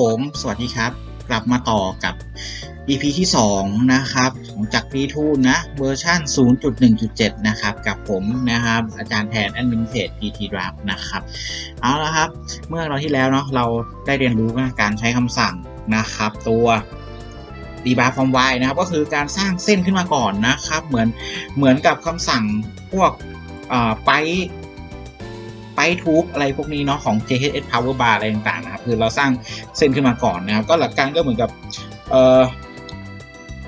ผม สวัสดีครับ กลับมาต่อกับ EP ที่ 2 นะครับของจากพีทูนะ เวอร์ชัน0.1.7 นะครับ กับผมนะครับ อาจารย์แทนแอดมินเพจ PT Draft นะครับ เอาละครับ เมื่อเราที่แล้วเนาะเราได้เรียนรู้การใช้คำสั่งนะครับ ตัว d e b u f from y นะครับ ก็คือการสร้างเส้นขึ้นมาก่อนนะครับ เหมือนเหมือนกับคำสั่งพวกไป ไปทูบอะไรพวกนี้เนาะของ JHS Power Bar อะไรต่างๆนะครับคือเราสร้างเส้นขึ้นมาก่อนนะครับ ก็หลักการก็เหมือนกับเอ่อ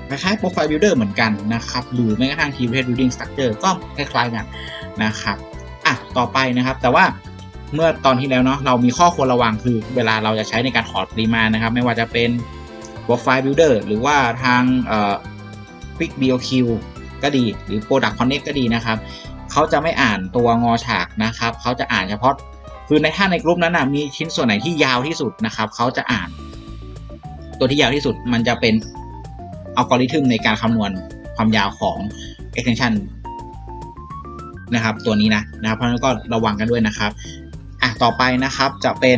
คล้ายๆ Profile Builder เหมือนกันนะครับ หรือแม้กระทั่ง Keyword Building Structure ก็คล้ายๆกันนะครับอะต่อไปนะครับ แต่ว่าเมื่อตอนที่แล้วเนาะเรามีข้อควรระวังคือเวลาเราจะใช้ในการถอดปริมาณนะครับ ไม่ว่าจะเป็น Profile Builder หรือว่าทางเอ่อ Quick BOQ ก็ดีหรือ Product Connect ก็ดีนะครับ เขาจะไม่อ่านตัวงอฉากนะครับเขาจะอ่านเฉพาะคือในถ้าในกลุ่มนั้นนะมีชิ้นส่วนไหนที่ยาวที่สุดนะครับเขาจะอ่าน ตัวที่ยาวที่สุดมันจะเป็นอัลกอริทึมในการคำนวณความยาวของ extension นะครับ ตัวนี้นะนะครับเพราะฉะนั้นก็ระวังกันด้วยนะครับอะต่อไปนะครับจะเป็น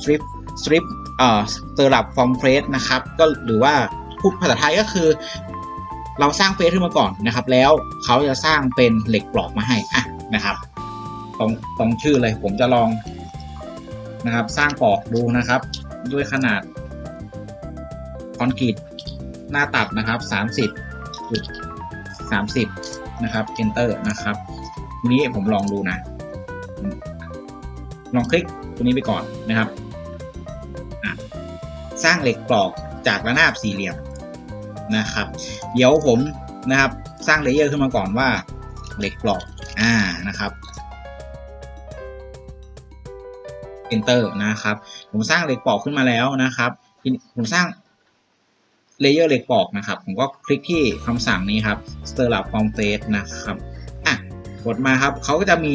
strip strip เอ่อ stirrup from phrase นะครับ ก็หรือว่าพูดภาษาไทยก็คือ เราสร้างเฟซขึ้นมาก่อนนะครับ แล้วเขาจะสร้างเป็นเหล็กปลอกมาให้อะนะครับตรงตรงชื่อเลยผมจะลองนะครับ สร้างปลอกดูนะครับ ด้วยขนาดคอนกรีตหน้าตัดนะครับ 30จุด30 นะครับ enter นะครับทีนี้ผมลองดูนะ ลองคลิกตัวนี้ไปก่อนนะครับ สร้างเหล็กปลอกจากระนาบสี่เหลี่ยม นะครับ เดี๋ยวผมนะครับสร้างเลเยอร์ขึ้นมาก่อนว่าเหล็กปลอกอ่านะครับ enter นะครับ ผมสร้างเหล็กปลอกขึ้นมาแล้วนะครับ ผมสร้างเลเยอร์เหล็กปลอกนะครับ ผมก็คลิกที่คำสั่งนี้ครับ stir up from face นะครับอะกดมาครับเขาก็จะมี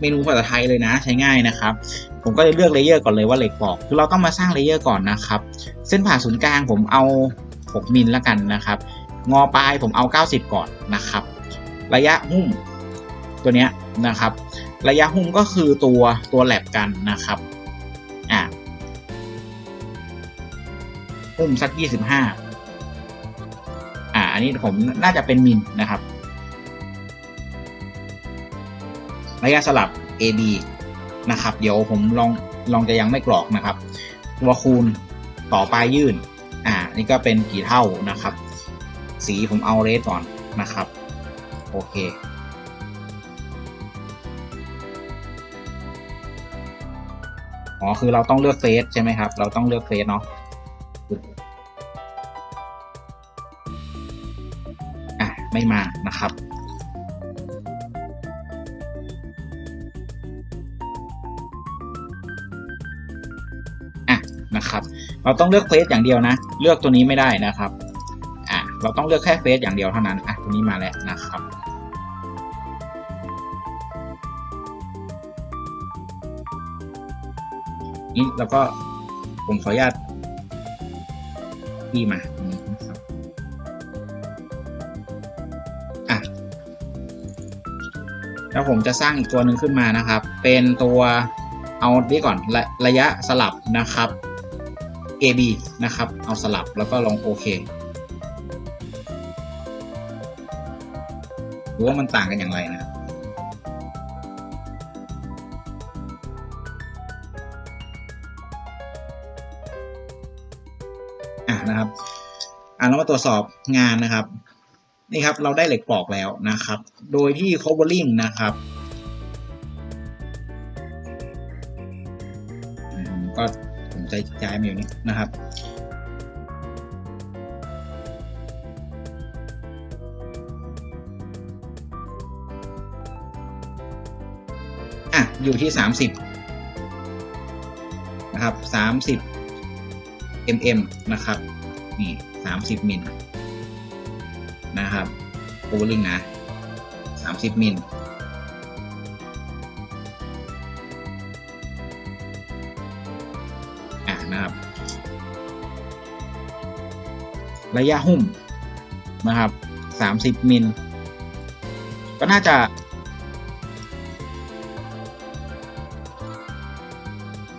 เมนูภาษาไทยเลยนะใช้ง่ายนะครับ ผมก็จะเลือกเลเยอร์ก่อนเลยว่าเหล็กปลอก คือเราต้องมาสร้างเลเยอร์ก่อนนะครับ เส้นผ่าศูนย์กลางผมเอา 6 มิลแล้วกันนะครับ งอปลายผมเอา 90 ก่อนนะครับ ระยะหุ้มตัวเนี้ยนะครับ ระยะหุ้มก็คือตัวตัวแลบกันนะครับอ่าหุ้มสัก 25 อ่าอันนี้ผมน่าจะเป็นมิลนะครับ ระยะสลับ AB นะครับ เดี๋ยวผมลองลองจะยังไม่กรอกนะครับ ตัวคูณต่อปลายยื่น นี่ก็เป็นกี่เท่านะครับ สีผมเอาเรสก่อนนะครับ โอเคอ๋อคือเราต้องเลือกเฟสใช่ไหมครับ เราต้องเลือกเฟสเนาะอะไม่มานะครับอะนะครับ เราต้องเลือกเฟสอย่างเดียวนะ เลือกตัวนี้ไม่ได้นะครับอะเราต้องเลือกแค่เฟสอย่างเดียวเท่านั้นอะตัวนี้มาแล้วนะครับนี่แล้วก็ผมขออนุญาตที่มาตรงนี้นะครับอะแล้วผมจะสร้างอีกตัวหนึ่งขึ้นมานะครับ เป็นตัวเอานี้ก่อนระระยะสลับนะครับ AB นะครับ เอาสลับแล้วก็ลองโอเคดูว่ามันต่างกันอย่างไรนะครับอะนะครับอะเรามาตรวจสอบงานนะครับนี่ครับเราได้เหล็กปอกแล้วนะครับ โดยที่ covering นะครับก็ จะย้ายมาอยู่นี้นะครับอะอยู่ที่ 30 นะครับ 30 mm นะครับ นี่ 30 มิลนะครับโอเวอร์ลิงนะ 30 มิล ระยะหุ้มนะครับ 30 มิล ก็น่าจะ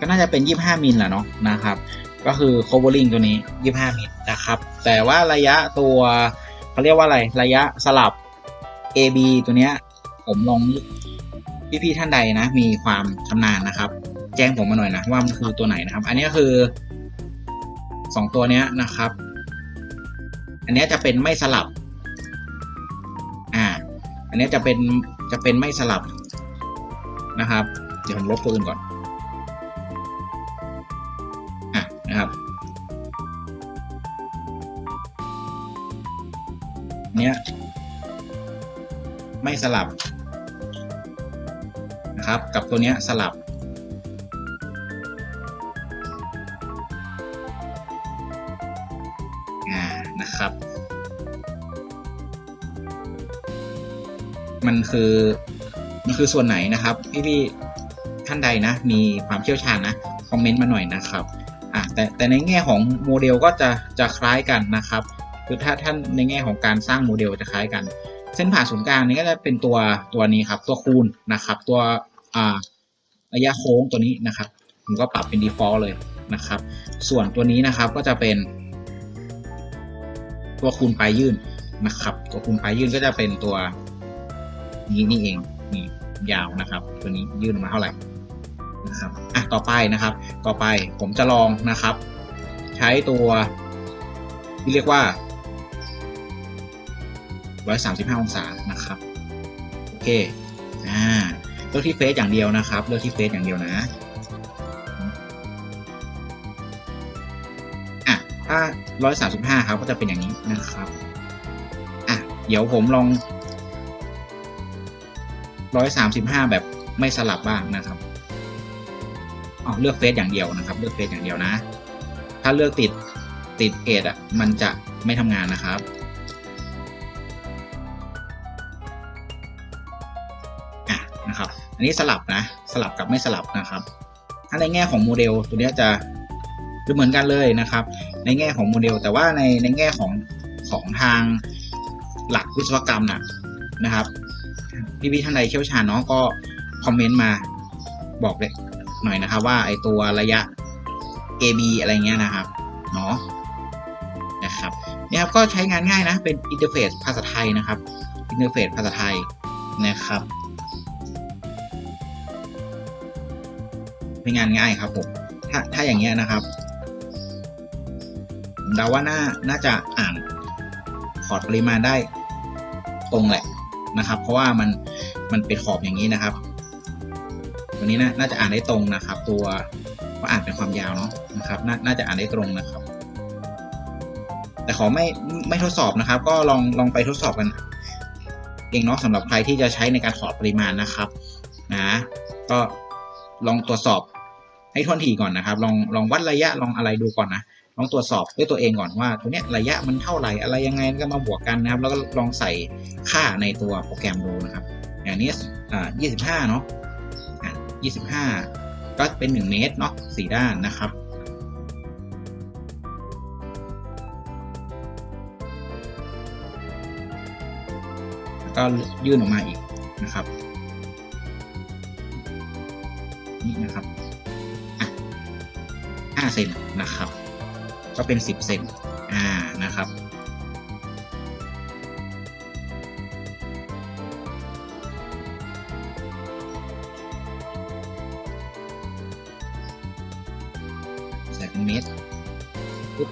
ก็น่าจะเป็น 25 มิลแหละเนาะนะครับ ก็คือ covering ตัวนี้ 25 มิลนะครับ แต่ว่าระยะตัวเขาเรียกว่าอะไร ระยะสลับ AB ตัวเนี้ย ผมลองพี่ๆท่านใดนะ มีความชำนาญนะครับ แจ้งผมมาหน่อยนะว่ามันคือตัวไหนนะครับ อันนี้ก็คือสองตัวเนี้ยนะครับ อันนี้จะเป็นไม่สลับ อ่า อันนี้จะเป็นจะเป็นไม่สลับนะครับ เดี๋ยวผมลบตัวอื่นก่อน อะนะครับเนี้ยไม่สลับนะครับ กับตัวเนี้ยสลับ มันคือมันคือส่วนไหนนะครับพี่ๆท่านใดนะ มีความเชี่ยวชาญนะคอมเมนต์มาหน่อยนะครับอะแต่แต่ในแง่ของโมเดลก็จะจะคล้ายกันนะครับคือถ้าท่านในแง่ของการสร้างโมเดลจะคล้ายกัน เส้นผ่าศูนย์กลางนี้ก็จะเป็นตัวตัวนี้ครับ ตัวคูณนะครับ ตัวอ่าระยะโค้งตัวนี้นะครับผมก็ปรับเป็น default เลยนะครับ ส่วนตัวนี้นะครับก็จะเป็นตัวคูณปลายยื่นนะครับ ตัวคูณปลายยื่นก็จะเป็นตัว นี้นี่เองนี่ยาวนะครับ ตัวนี้ยื่นออกมาเท่าไหร่นะครับอะต่อไปนะครับ ต่อไปผมจะลองนะครับ ใช้ตัวที่เรียกว่า135 องศานะครับโอเคอ่าเลือกที่เฟซอย่างเดียวนะครับ เลือกที่เฟซอย่างเดียวนะอะถ้า 135 ครับก็จะเป็นอย่างนี้นะครับอะเดี๋ยวผมลอง 135 แบบไม่สลับบ้างนะครับอ๋อเลือกเฟซอย่างเดียวนะครับ เลือกเฟซอย่างเดียวนะ ถ้าเลือกติดติดเอดอะมันจะไม่ทำงานนะครับอะนะครับ อันนี้สลับนะ สลับกับไม่สลับนะครับ ถ้าในแง่ของโมเดลตัวนี้จะจะเหมือนกันเลยนะครับ ในแง่ของโมเดล แต่ว่าในในแง่ของของทางหลักวิศวกรรมนะนะครับ พี่พี่ท่านใดเชี่ยวชาญเนาะก็คอมเมนต์มาบอกเลยหน่อยนะครับ ว่าไอตัวระยะ AB อะไรเงี้ยนะครับเนาะนะครับเนี่ยครับก็ใช้งานง่ายนะ เป็นอินเทอร์เฟซภาษาไทยนะครับอินเทอร์เฟซภาษาไทยนะครับเป็นงานง่ายครับผมถ้าถ้าอย่างเงี้ยนะครับเดาว่าน่าน่าจะอ่านขอดปริมาณได้ตรงแหละ นะครับ เพราะว่ามันมันเป็นขอบอย่างนี้นะครับ ตัวนี้นะน่าจะอ่านได้ตรงนะครับ ตัวก็อ่านเป็นความยาวเนาะนะครับนน่าจะอ่านได้ตรงนะครับ แต่ขอไม่ไม่ทดสอบนะครับ ก็ลองลองไปทดสอบกันเองเนาะสำหรับใครที่จะใช้ในการขอดปริมาณนะครับนะ ก็ลองตรวจสอบให้ท่วนทีก่อนนะครับ ลองลองวัดระยะลองอะไรดูก่อนนะ ลองตรวจสอบด้วยตัวเองก่อนว่าตัวเนี้ยระยะมันเท่าไหร่อะไรยังไงก็มาบวกกันนะครับ แล้วก็ลองใส่ค่าในตัวโปรแกรมดูนะครับ อย่างนี้อ่า25 เนาะอ่า25 ก็เป็น 1 เมตรเนาะ4ด้านนะครับแล้วก็ยื่นออกมาอีกนะครับ นี่นะครับอะ5เซนนะครับ ก็เป็น 10 เซนอ่านะครับใส่เป็นเมตรปุ๊บ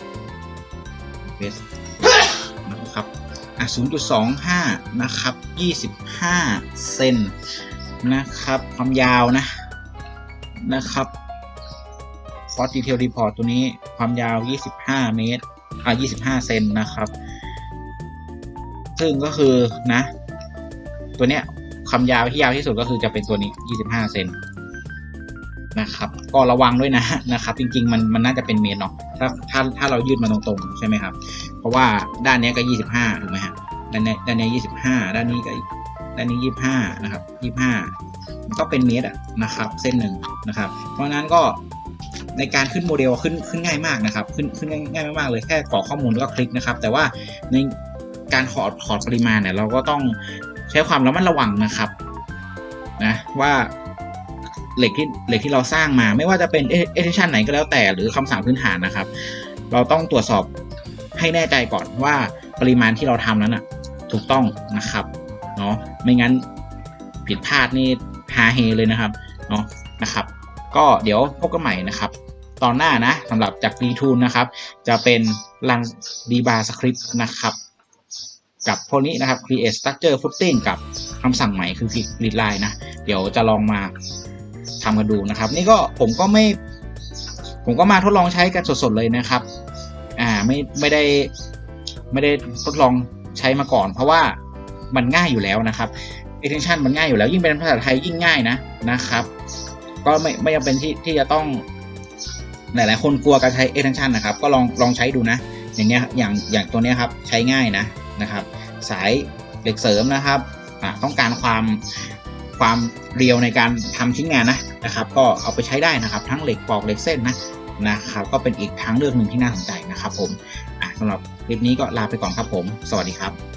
เมตรนะครับอะ0.25 นะครับ 25 เซนนะครับ ความยาวนะนะครับ คอร์สดีเทลรีพอร์ตตัวนี้ความยาว 25 เมตรอ่า25 เซนนะครับ ซึ่งก็คือนะ ตัวเนี้ยความยาวที่ยาวที่สุดก็คือจะเป็นตัวนี้ 25 เซนนะครับ ก็ระวังด้วยนะนะครับ จริง ๆ มันมันน่าจะเป็นเมตรเนาะถ้าถ้าถ้าเรายืดมาตรงๆ ใช่ไหมครับ เพราะว่าด้านนี้ก็ 25ถูกไหมฮะด้านนี้ด้านนี้ 25 ด้านนี้ก็ด้านนี้ 25 นะครับ 25มันก็เป็นเมตรอะนะครับ เส้นหนึ่งนะครับ เพราะนั้นก็ ในการขึ้นโมเดลขึ้นขึ้นง่ายมากนะครับ ขึ้นขึ้นง่ายมากๆเลยแค่กรอกข้อมูลแล้วก็คลิกนะครับ แต่ว่าในการขอดขอดปริมาณเนี่ยเราก็ต้องใช้ความระมัดระวังนะครับนะว่าเหล็กที่เหล็กที่เราสร้างมาไม่ว่าจะเป็น extension ไหนก็แล้วแต่หรือคำสั่งพื้นฐานนะครับ เราต้องตรวจสอบให้แน่ใจก่อนว่าปริมาณที่เราทำนั้นอะ ถูกต้องนะครับเนาะไม่งั้นผิดพลาดนี่ฮาเฮเลยนะครับเนาะนะครับ ก็เดี๋ยวพบกันใหม่นะครับ ตอนหน้านะสำหรับจาก d t o o l นะครับ จะเป็น run dbar script นะครับ กับพวกนี้นะครับ create structure footing กับคำสั่งใหม่คือ grid line นะ เดี๋ยวจะลองมาทำกันดูนะครับ นี่ก็ผมก็ไม่ ผมก็มาทดลองใช้กันสดๆเลยนะครับ อ่าไม่ไม่ได้ไม่ได้ทดลองใช้มาก่อน เพราะว่ามันง่ายอยู่แล้วนะครับ extension มันง่ายอยู่แล้วยิ่งเป็นภาษาไทยยิ่งง่ายนะนะครับ ก็ไม่ไม่จำเป็นที่ที่จะต้องหลาย ๆ คนกลัวการใช้ extension นะครับ ก็ลองลองใช้ดูนะ อย่างเงี้ยอย่างอย่างตัวเนี้ยครับใช้ง่ายนะนะครับ สายเหล็กเสริมนะครับอ่าต้องการความความเรียวในการทำชิ้นงานนะนะครับ ก็เอาไปใช้ได้นะครับ ทั้งเหล็กปอกเหล็กเส้นนะนะครับ ก็เป็นอีกทางเลือกหนึ่งที่น่าสนใจนะครับ ผมอะสำหรับคลิปนี้ก็ลาไปก่อนครับผม สวัสดีครับ